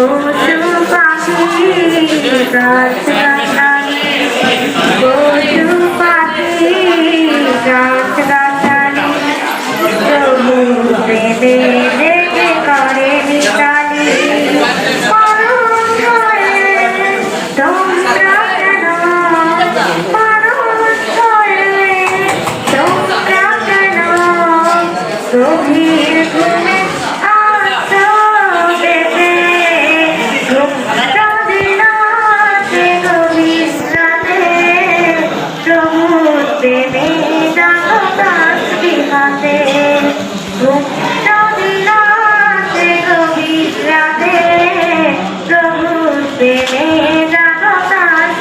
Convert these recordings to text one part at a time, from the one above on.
পশু পাখি গাছে গাছালি পশু পাখি গাছ গাছালি সবুজে দেবে করে বিকালি তোমরা কেন গভীর ঘুমে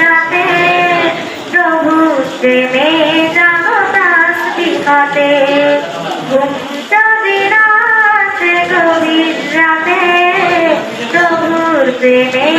রাতে প্রভু প্রেমে জগতাস বিহাতে যদি রাতে গভীর রাতে প্রভুর প্রেমে